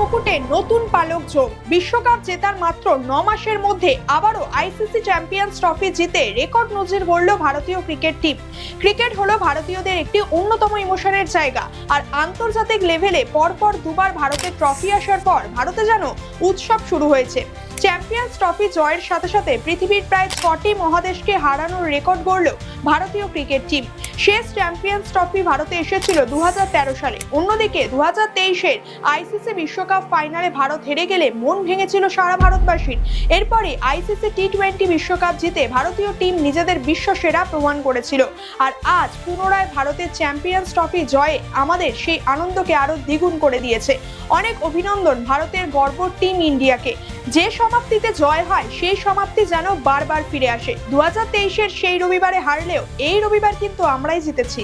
মুকুটে নতুন পালক যোগ। বিশ্বকাপ জেতার মাত্র ন মাসের মধ্যে আবারও আইসিসি চ্যাম্পিয়ন্স ট্রফি জিতে রেকর্ড নজির গড়ল ভারতীয় ক্রিকেট টিম। ক্রিকেট হলো ভারতীয়দের একটি অন্যতম ইমোশনের জায়গা। আর আন্তর্জাতিক লেভেলে পরপর দুবার ভারতের ট্রফি আসার পর ভারতে যেন উৎসব শুরু হয়েছে। চ্যাম্পিয়ন্স ট্রফি জয়ের সাথে সাথে পৃথিবীর প্রায় ছটি মহাদেশকে হারানোর রেকর্ড গড়ল ভারতীয় ক্রিকেট টিম। শেষ চ্যাম্পিয়ন্স ট্রফি ভারতে এসেছিল দু হাজার তেরো সালে। অন্যদিকে দু হাজার তেইশের আইসিসি বিশ্বকাপ ফাইনালে ভারত হেরে গেলে মন ভেঙেছিল সারা ভারতবাসীর। এরপরে আইসিসি টি টোয়েন্টি বিশ্বকাপ জিতে ভারতীয় টিম নিজেদের বিশ্ব সেরা প্রমাণ করেছিল। আর আজ পুনরায় ভারতের চ্যাম্পিয়ন্স ট্রফি জয়ে আমাদের সেই আনন্দকে আরও দ্বিগুণ করে দিয়েছে। অনেক অভিনন্দন ভারতের গর্ব টিম ইন্ডিয়াকে। যে সমাপ্তিতে জয় হয়, সেই সমাপ্তি যেন বারবার ফিরে আসে। দু হাজার সেই রবিবারে হারলেও এই রবিবার কিন্তু আমরাই জিতেছি।